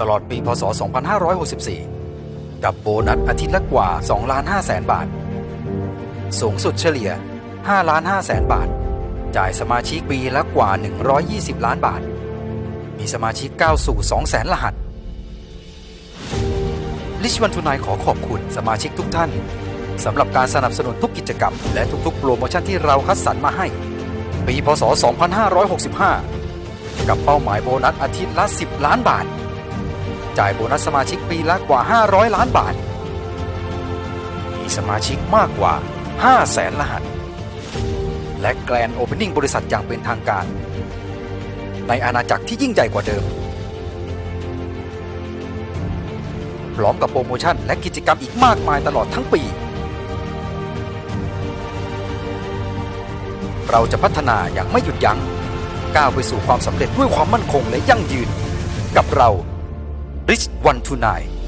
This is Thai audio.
ตลอดปีพศ 2564 กับโบนัสอาทิตย์ละกว่า 2 ล้าน5แสนบาท สูงสุดเฉลี่ย 5 ล้าน5แสนบาท จ่ายสมาชิกปีละกว่า 120 ล้านบาท มีสมาชิกก้าวสู่ 2 แสนรหัสลิชวันทูนายขอขอบคุณสมาชิกทุกท่านสำหรับการสนับสนุนทุกกิจกรรม และทุกๆ โปรโมชั่นที่เราคัดสรรมาให้ ปีพศ 2565 กับเป้าหมายโบนัสอาทิตย์ละ 10 ล้านบาท จ่ายโบนัสสมาชิกปีละกว่า 500 ล้านบาท มีสมาชิกมากกว่า 5 แสนรหัส และแกรนโอเพนนิ่งบริษัทอย่างเป็นทางการ ในอาณาจักรที่ยิ่งใหญ่กว่าเดิม พร้อมกับโปรโมชั่นและกิจกรรมอีกมากมายตลอดทั้งปี เราจะพัฒนาอย่างไม่หยุดยัง้งก้าวไปสู่ความสำเร็จด้วยความมั่นคงและยั่งยืน กับเรา reached 129.